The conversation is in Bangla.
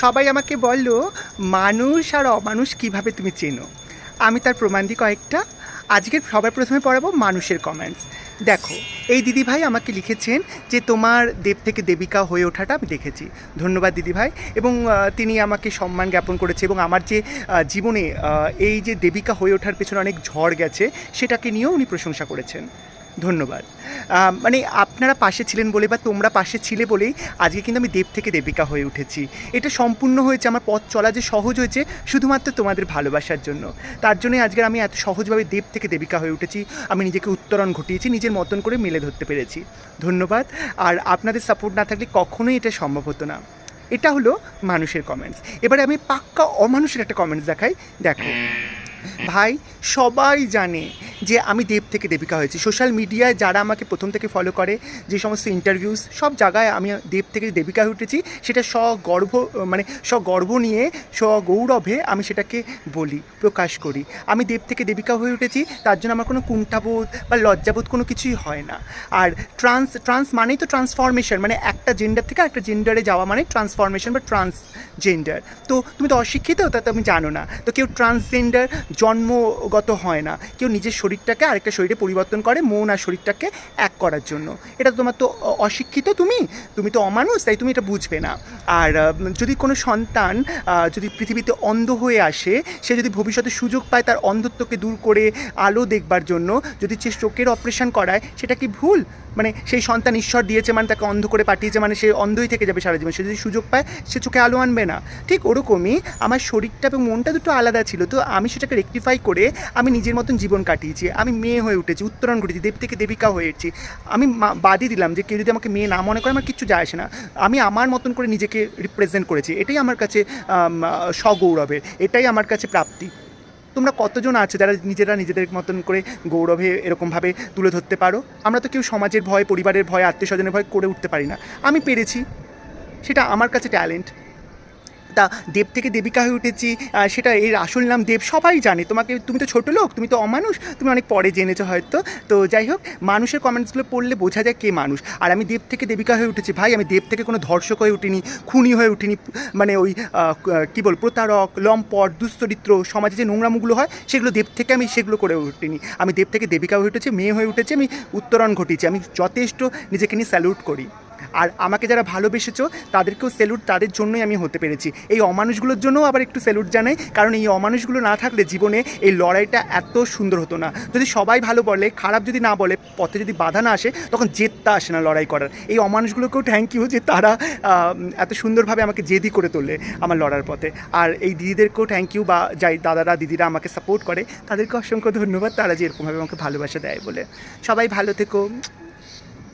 সবাই আমাকে বলল, মানুষ আর অমানুষ কীভাবে তুমি চেনো? আমি তার প্রমাণ দিই কয়েকটা। আজকের সবার প্রথমে পড়াবো মানুষের কমেন্টস দেখো, এই দিদিভাই আমাকে লিখেছেন যে, তোমার দেব থেকে দেবিকা হয়ে ওঠাটা আমি দেখেছি। ধন্যবাদ দিদিভাই। এবং তিনি আমাকে সম্মান জ্ঞাপন করেছে এবং আমার যে জীবনে এই যে দেবিকা হয়ে ওঠার পেছনে অনেক ঝড় গেছে, সেটাকে নিয়েও উনি প্রশংসা করেছেন। ধন্যবাদ। মানে আপনারা পাশে ছিলেন বলে বা তোমরা পাশে ছিলে বলেই আজকে কিন্তু আমি দেব থেকে দেবিকা হয়ে উঠেছি। এটা সম্পূর্ণ হয়েছে, আমার পথ চলা যে সহজ হয়েছে শুধুমাত্র তোমাদের ভালোবাসার জন্য। তার জন্যই আজকে আমি এত সহজভাবে দেব থেকে দেবিকা হয়ে উঠেছি, আমি নিজেকে উত্তরণ ঘটিয়েছি, নিজের মতন করে মেলে ধরতে পেরেছি। ধন্যবাদ। আর আপনাদের সাপোর্ট না থাকলে কখনোই এটা সম্ভব হতো না। এটা হলো মানুষের কমেন্টস এবারে আমি পাক্কা অমানুষের একটা কমেন্টস দেখাই। দেখো, ভাই সবাই জানে যে আমি দেব থেকে দেবিকা হয়েছি। সোশ্যাল মিডিয়ায় যারা আমাকে প্রথম থেকে ফলো করে, যে সমস্ত ইন্টারভিউস সব জায়গায় আমি দেব থেকে দেবিকা হয়ে উঠেছি। সেটা স্বগর্ব মানে স্বগর্ব নিয়ে, স্বগৌরবে আমি সেটাকে বলি, প্রকাশ করি। আমি দেব থেকে দেবিকা হয়ে উঠেছি, তার জন্য আমার কোনো কুণ্ঠাবোধ বা লজ্জাবোধ কোনো কিছুই হয় না। আর ট্রান্স ট্রান্স মানেই তো ট্রান্সফরমেশন মানে একটা জেন্ডার থেকে একটা জেন্ডারে যাওয়া মানে ট্রান্সফরমেশন বা ট্রান্স জেন্ডার তো তুমি তো অশিক্ষিত, তা তুমি জানো না। তো কেউ ট্রান্সজেন্ডার জন্মগত হয় না, কেউ নিজের শরীরটাকে আরেকটা শরীরে পরিবর্তন করে, মন আর শরীরটাকে এক করার জন্য। এটা তোমার তো অশিক্ষিত তুমি? তুমি তো অমানুষ, তাই তুমি এটা বুঝবে না। আর যদি কোনো সন্তান যদি পৃথিবীতে অন্ধ হয়ে আসে, সে যদি ভবিষ্যতে সুযোগ পায় তার অন্ধত্বকে দূর করে আলো দেখবার জন্য, যদি সে চোখের অপারেশন করায়, সেটা কি ভুল? মানে সেই সন্তান ঈশ্বর দিয়েছে মানে তাকে অন্ধ করে পাঠিয়েছে মানে সে অন্ধই থেকে যাবে সারা জীবন। সে যদি সুযোগ পায়, সে চোখে আলো আনবে না। ঠিক ওরকমই আমার শরীরটা এবং মনটা দুটো আলাদা ছিল, তো আমি সেটাকে রেকটিফাই করে আমি নিজের মতন জীবন কাটিয়েছি। আমি মেয়ে হয়ে উঠেছি উত্তরণ ঘটেছি দেব থেকে দেবিকা হয়ে উঠছি আমি বাদই দিলাম যে কেউ যদি আমাকে মেয়ে না মনে করে আমার কিচ্ছু যায় আসে না। আমি আমার মতন করে নিজেকে রিপ্রেজেন্ট করেছি এটাই আমার কাছে আম, স্বগৌরবের এটাই আমার কাছে প্রাপ্তি। তোমরা কতজন আছে যারা নিজেরা নিজেদের মতন করে গৌরবে এরকমভাবে তুলে ধরতে পারো? আমরা তো কেউ সমাজের ভয় পরিবারের ভয় আত্মীয় স্বজনের ভয় করে উঠতে পারি না। আমি পেরেছি সেটা আমার কাছে ট্যালেন্ট তা দেব থেকে দেবিকা হয়ে উঠেছি সেটা এর আসল নাম দেব, সবাই জানে। তোমাকে, তুমি তো ছোটো লোক, তুমি তো অমানুষ, তুমি অনেক পরে জেনেছো হয়তো। তো যাই হোক, মানুষের কমেন্টসগুলো পড়লে বোঝা যায় কে মানুষ। আর আমি দেব থেকে দেবিকা হয়ে উঠেছি, ভাই, আমি দেব থেকে কোনো ধর্ষক হয়ে উঠিনি, খুনি হয়ে উঠিনি মানে ওই কী বল, প্রতারক, লম্পট, দুশ্চরিত্র, সমাজে যে নোংরামুগুলো হয়, সেগুলো দেব থেকে আমি সেগুলো করে উঠিনি। আমি দেব থেকে দেবিকা হয়ে উঠেছি, মেয়ে হয়ে উঠেছি, আমি উত্তরণ ঘটিয়েছি, আমি যথেষ্ট নিজেকে নিয়ে স্যালুট করি। আর আমাকে যারা ভালোবেসেছো, তাদেরকেও স্যালুট তাদের জন্যই আমি হতে পেরেছি। এই অমানুষগুলোর জন্যও আবার একটু স্যালুট জানাই, কারণ এই অমানুষগুলো না থাকলে জীবনে এই লড়াইটা এত সুন্দর হতো না। যদি সবাই ভালো বলে, খারাপ যদি না বলে, পথে যদি বাধা না আসে, তখন জেদটা আসে না লড়াই করার। এই অমানুষগুলোকেও থ্যাংক ইউ যে তারা এত সুন্দরভাবে আমাকে জেদি করে তোলে আমার লড়ার পথে। আর এই দিদিদেরকেও থ্যাংক ইউ বা যাই দাদারা, দিদিরা আমাকে সাপোর্ট করে, তাদেরকে অসংখ্য ধন্যবাদ। তারা যে এরকমভাবে আমাকে ভালোবাসা দেয় বলে। সবাই ভালো থেকো।